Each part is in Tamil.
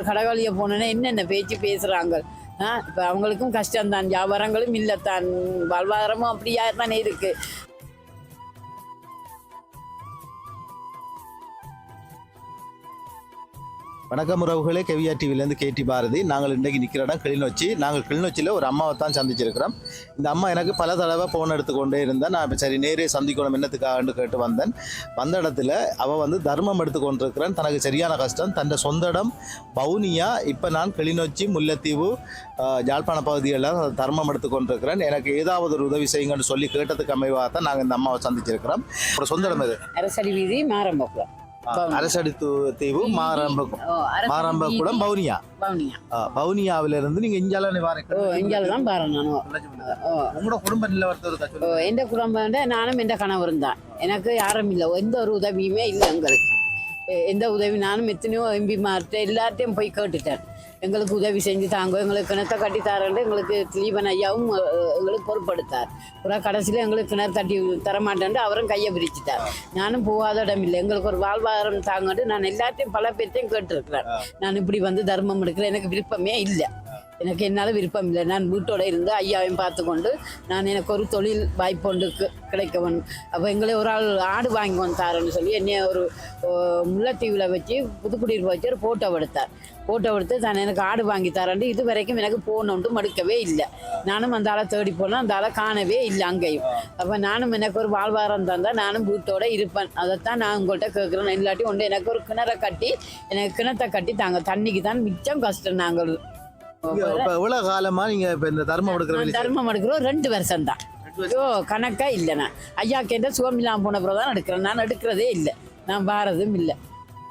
ஒரு கடகாலியை போனோன்னா என்னென்ன பேச்சு பேசுகிறாங்க ஆ இப்போ அவங்களுக்கும் கஷ்டம்தான் வியாபாரங்களும் இல்லைத்தான். வாழ்வாதாரமும் அப்படியா தானே இருக்குது வணக்கம் உறவுகளே கெவிஆர் டிவிலேருந்து கேடி பாரதி. நாங்கள் இன்றைக்கு நிற்கிற இடம் கிளிநொச்சி. நாங்கள் கிளிநொச்சியில் ஒரு அம்மாவை தான் சந்திச்சிருக்கிறோம். இந்த அம்மா எனக்கு பல தடவை ஃபோன் எடுத்து கொண்டே இருந்தேன் நான் இப்போ சரி நேரே சந்திக்கணும் என்னத்துக்காகன்னு கேட்டு வந்தேன். வந்த இடத்துல அவள் வந்து தர்மம் எடுத்து கொண்டிருக்கிறேன். தனக்கு சரியான கஷ்டம். தன் சொந்த இடம் பவுனியா இப்போ நான் கிளிநொச்சி முல்லைத்தீவு ஜாழ்ப்பாண பகுதியெல்லாம் தர்மம் எடுத்து கொண்டிருக்கிறேன். எனக்கு ஏதாவது ஒரு உதவி செய்யுங்கன்னு சொல்லி கேட்டதுக்கு அமைவாக தான் நாங்கள் இந்த அம்மாவை சந்திச்சிருக்கிறோம். ஒரு சொந்த இடம் இது அரசடி வீதி மாரம்பக்குளம் அரசடி தூ- தீவு மாரம்ப மாரம்பக்குளம் பவுனியா. பவுனியா. பவுனியாவில இருந்து நீங்க இஞ்சால இந்தியாவில் தான் பாரு நானும் உங்களோட குடும்ப நிலவரத்தை. எந்த குடும்பம் நானும் எந்த கணவரும் தான். எனக்கு யாரும் இல்லை. எந்த ஒரு உதவியுமே இல்லை எங்களுக்கு. எந்த உதவி நானும் எத்தனையோ எம்பிமார்கிட்ட எல்லார்ட்டையும் போய் கேட்டுட்டேன். எங்களுக்கு உதவி செஞ்சு தாங்க எங்களுக்கு கிணத்தை கட்டி தாரேன்ட்டு எங்களுக்கு திலீபன் ஐயாவும் எங்களுக்கு பொறுப்படுத்தார். அப்புறம் கடைசியில் எங்களுக்கு கிணறு தட்டி தரமாட்டேன்ட்டு அவரும் கையை பிரிச்சுட்டார். நானும் போகாத இடம் இல்லை. எங்களுக்கு ஒரு வாழ்வாதாரம் தாங்கட்டு நான் எல்லாத்தையும் பல பேர்த்தையும் கேட்டிருக்கிறேன். நான் இப்படி வந்து தர்மம் எடுக்கிறேன். எனக்கு விருப்பமே இல்லை. எனக்கு என்னால் விருப்பம் இல்லை. நான் வீட்டோட இருந்து ஐயாவையும் பார்த்து கொண்டு நான் எனக்கு ஒரு தொழில் வாய்ப்பு ஒன்று கிடைக்க வேணும் அப்போ எங்களை ஒரு ஆள் ஆடு வாங்கி வந்தாருன்னு சொல்லி என்னை ஒரு முல்லைத்தீவில் வச்சு புதுக்குடியில் வச்சு ஒரு ஃபோட்டோ எடுத்தார். ஃபோட்டோ எடுத்து தான் எனக்கு ஆடு வாங்கி தரேன் இது வரைக்கும் எனக்கு போகணுன்ட்டு மடுக்கவே இல்லை. நானும் அந்த ஆளை தேடி போனேன். அந்த ஆளை காணவே இல்லை அங்கேயும். அப்போ நானும் எனக்கு ஒரு வாழ்வாரம் தந்தால் நானும் வீட்டோட இருப்பேன். அதைத்தான் நான் உங்கள்கிட்ட கேட்குறேன். இல்லாட்டி ஒன்று எனக்கு ஒரு கிணறை கட்டி எனக்கு கிணத்தை கட்டி தாங்க. தண்ணிக்கு தான் மிச்சம் கஷ்டம் நாங்கள். இப்ப எவ்வளவு காலமா நீங்க இப்ப இந்த தர்மம் எடுக்கிற தர்மம் எடுக்கிறோம். ரெண்டு வருஷம் தான். ஐயோ கணக்கா இல்லை நான். ஐயா கேட்ட சுகமில்லாம போன பிறகு தான் எடுக்கிறேன். நான் எடுக்கிறதே இல்லை. நான் வாரதும் இல்லை.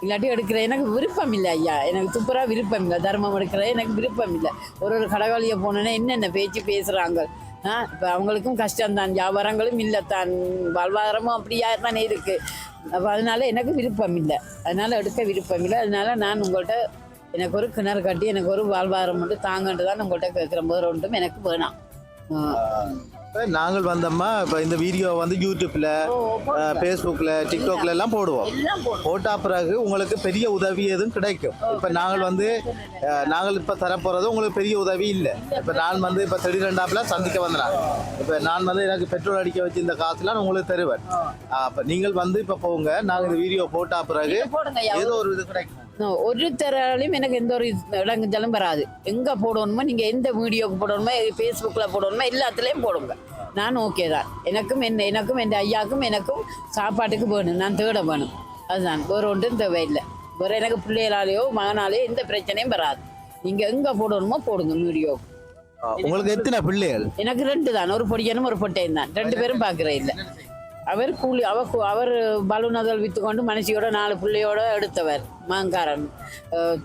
இல்லாட்டி எடுக்கிறேன் எனக்கு விருப்பம் இல்லை ஐயா. எனக்கு துப்புரா விருப்பம் இல்லை. தர்மம் எடுக்கிறது எனக்கு விருப்பம் இல்லை. ஒரு ஒரு கடகாலியை போனோன்னா என்னென்ன பேச்சு பேசுகிறாங்க ஆ இப்போ அவங்களுக்கும் கஷ்டம்தான் வியாபாரங்களும் இல்லைத்தான் வாழ்வாதாரமும் அப்படியா தானே இருக்குது அப்போ அதனால எனக்கு விருப்பம் இல்லை. அதனால எடுக்க விருப்பம் இல்லை. அதனால நான் உங்கள்கிட்ட எனக்கு ஒரு கிணறு கட்டி எனக்கு ஒரு வாழ்வாதாரம் மட்டும் தாங்கன்ட்டு தான் உங்கள்கிட்ட கேட்குறேன் வேறு ஒன்றும் எனக்கு வேணாம். நாங்கள் வந்தோம்மா இப்ப இந்த வீடியோ வந்து யூடியூப்ல ஃபேஸ்புக்ல டிக்டாக்ல எல்லாம் போடுவோம். போட்டா பிறகு உங்களுக்கு பெரிய உதவி எதுவும் கிடைக்கும். இப்ப நாங்கள் வந்து நாங்கள் இப்ப தரப்போறது உங்களுக்கு பெரிய உதவி இல்லை. இப்ப நான் வந்து இப்ப திடீரெண்டாப்புல சந்திக்க வந்தேன். இப்ப நான் வந்து எனக்கு பெட்ரோல் அடிக்க வச்சு இந்த காசுலாம் உங்களுக்கு தருவேன். அப்ப நீங்கள் வந்து இப்ப போங்க. நாங்க இந்த வீடியோ போட்டா பிறகு. ஏதோ ஒரு இது கிடைக்கும். நான் ஒரு தராலையும் எனக்கு எந்த ஒரு இடங்கஞ்சாலும் வராது எங்கே போடணுமோ நீங்கள் எந்த வீடியோக்கு போடணுமோ ஃபேஸ்புக்கில் போடணுமோ எல்லாத்துலேயும் போடுங்க நான் ஓகே தான் எனக்கும் என்ன எனக்கும் என் ஐயாக்கும் எனக்கும் சாப்பாட்டுக்கு வேணும் நான் தேட வேணும் அதுதான் வேறு ஒன்றும் தேவையில்லை வேறு எனக்கு பிள்ளைகளாலேயோ மகனாலேயோ எந்த பிரச்சனையும் வராது நீங்கள் எங்கே போடணுமோ போடுங்க வீடியோ அஹ், உங்களுக்கு எத்தனை பிள்ளைகள் எனக்கு ரெண்டு தான் ஒரு பொடியனும் ஒரு பொட்டையும் தான் ரெண்டு பேரும் பார்க்குற இல்லை அவர் கூலி அவர் கு- அவர் பலூனதல் விற்று கொண்டு மனுஷியோட நாலு பிள்ளையோட எடுத்தவர் மாங்காரன்.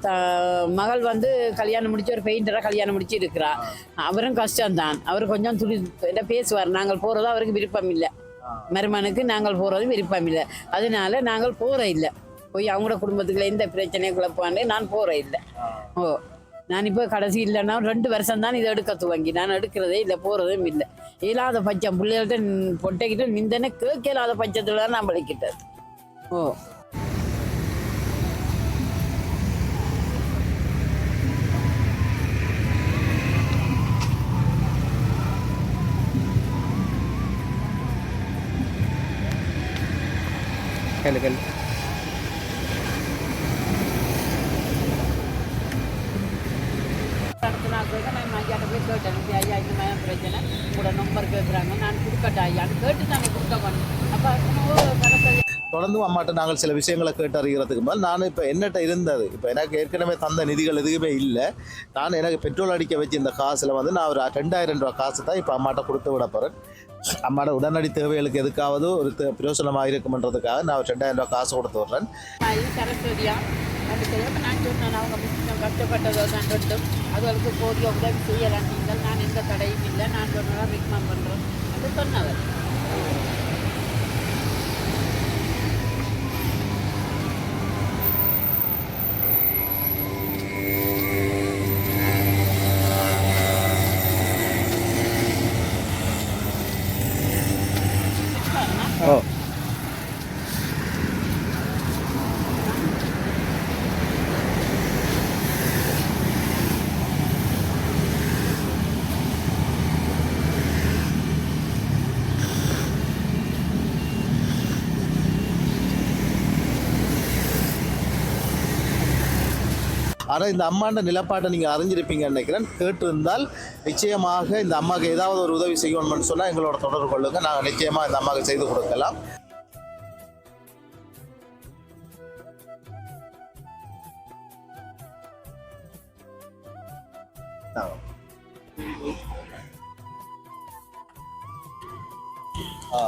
த- மகள் வந்து கல்யாணம் முடிச்சு ஒரு பெயிண்டராக கல்யாணம் முடிச்சு இருக்கிறா. அவரும் கஷ்டம்தான். அவர் கொஞ்சம் துடி பேசுவார் நாங்கள் போகிறதோ அவருக்கு விருப்பம் இல்லை. மருமனுக்கு நாங்கள் போகிறதும் விருப்பம் இல்லை. அதனால நாங்கள் போகிற இல்லை. போய் அவங்களோட குடும்பத்துக்குள்ள எந்த பிரச்சனையும் குழப்பான்னு நான் போகிற இல்லை. ஓ. நான் இப்போ கடைசி இல்லைன்னா ரெண்டு வருஷம் தான் இதை எடுக்க துவங்கி நான் எடுக்கிறதே இல்லை போகிறதும் இல்லை. இல்லாத பட்சம் பிள்ளைகள்கிட்ட பொட்டைக்கிட்ட நிந்தன கேட்க இல்லாத பட்சத்தில் தான் நான் பழிக்கிட்டது ஓ. கேளு கேளு. நான் ஐயாட்ட போய் கேட்டேன் ஐயா இந்த மாதிரி பிரச்சனை உங்களோட நம்பர் கேட்குறாங்க நான் கொடுக்கட்டா ஐயான்னு கேட்டு தானே கொடுக்க அப்போ தொடர்ந்து அம்மாட்ட நாங்கள் சில விஷயங்களை கேட்டு அறிகிறதுக்கு மேல் நான் இப்போ என்னட்ட இருந்தது. இப்போ எனக்கு ஏற்கனவே தந்த நிதிகள் எதுவுமே இல்லை. நான் எனக்கு பெட்ரோல் அடிக்க வச்சு இந்த காசில் வந்து நான் ஒரு ரெண்டாயிரம் ரூபா காசு தான் இப்போ அம்மாட்ட கொடுத்து விட போகிறேன் அம்மாட உடனடி தேவைகளுக்கு எதுக்காவது ஒரு பிரயோசனமாக இருக்குமன்றதுக்காக நான் ஒரு ரெண்டாயிரம் ரூபா காசு கொடுத்து விட்றேன். சரஸ்வதியா அது தெரியாம நான் சொன்னேன் அவங்க கொஞ்சம் கஷ்டப்பட்டதோ தான் அதுகளுக்கு போதிய உதவி செய்யலாம். நீங்கள் நான் எந்த தடையும் இல்லை. நான் சொன்னதான் ரிக்மெண்ட் பண்ணுறோம் அது சொன்னவர் ஓ ஆனால் இந்த அம்மாண்ட நிலப்பாட்டை நீங்கள் அறிஞ்சிருப்பீங்கன்னு நினைக்கிறேன். கேட்டிருந்தால் நிச்சயமாக இந்த அம்மாவுக்கு ஏதாவது ஒரு உதவி செய்யணும்னு சொன்னால் எங்களோட தொடர்பு கொள்ளுங்க. நாங்கள் நிச்சயமாக இந்த அம்மாவுக்கு செய்து கொடுக்கலாம். ஆ.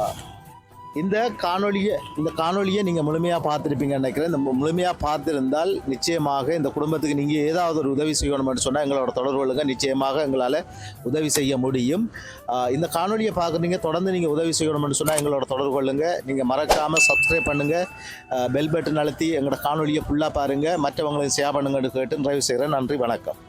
இந்த காணொலியை இந்த காணொலியை நீங்கள் முழுமையாக பார்த்துருப்பீங்கன்னு நினைக்கிறேன். இந்த முழுமையாக பார்த்துருந்தால் நிச்சயமாக இந்த குடும்பத்துக்கு நீங்கள் ஏதாவது ஒரு உதவி செய்யணும்னு சொன்னால் எங்களோட தொடர்பு கொள்ளுங்க. நிச்சயமாக எங்களால் உதவி செய்ய முடியும். இந்த காணொலியை பார்க்குறீங்க தொடர்ந்து நீங்கள் உதவி செய்யணும்னு சொன்னால் எங்களோட தொடர்பு கொள்ளுங்க. நீங்கள் மறக்காமல் சப்ஸ்கிரைப் பண்ணுங்கள் பெல் பட்டன் அழுத்தி எங்களோட காணொலியை ஃபுல்லாக பாருங்கள் மற்றவங்களையும் ஷேர் பண்ணுங்கன்னு கேட்டு நிறைவு செய்கிறேன். நன்றி வணக்கம்.